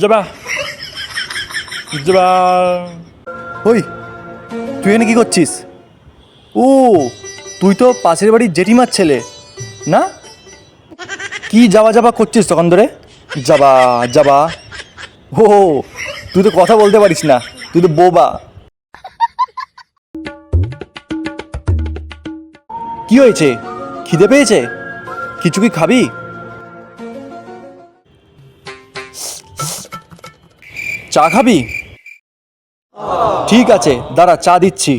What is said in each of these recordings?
যাবা যাবা ওই তুই এখানে কি করছিস? ও তুই তো পাশের বাড়ির জেঠিমার ছেলে না? কি যাবা যাবা করছিস তখন ধরে? যাবা যাবা ও তুই তো কথা বলতে পারিস না তুই তো বোবা। কি হয়েছে? খিদে পেয়েছে? কিছু কি খাবি? চা খাবি? ঠিক আছে, দাঁড়া, চা দিচ্ছি।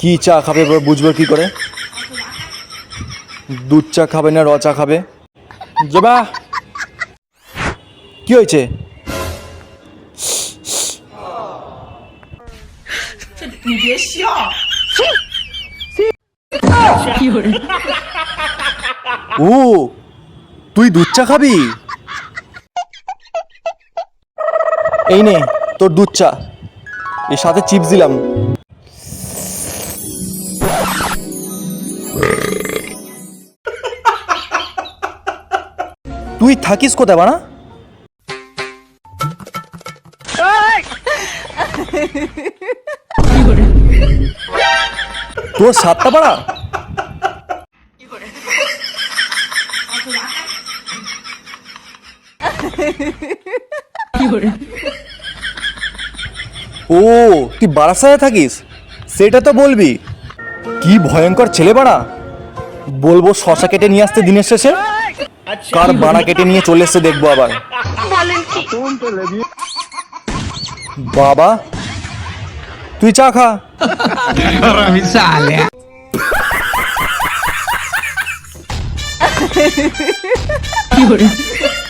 কি চা খাবে বুঝব কি করে? দুধ চা খাবে না র চা খাবে? যাবা কি হয়েছে? ও তুই দুধ চা খাবি? এই নে তোর দুধ চা। এর সাথে চিপস দিলাম। তুই থাকিস কোথায় বানা তোর সাতটা পাড়া? ও, তুই বারাসায় থাকিস? সেটা তো বলবি। কি ভয়ঙ্কর ছেলে বাড়া বলব শশা কেটে নিয়ে আসতে দিনের শেষে। কার বাড়া কেটে নিয়ে চলে এসছে দেখব আবার। বাবা, তুই চা খা। puntata con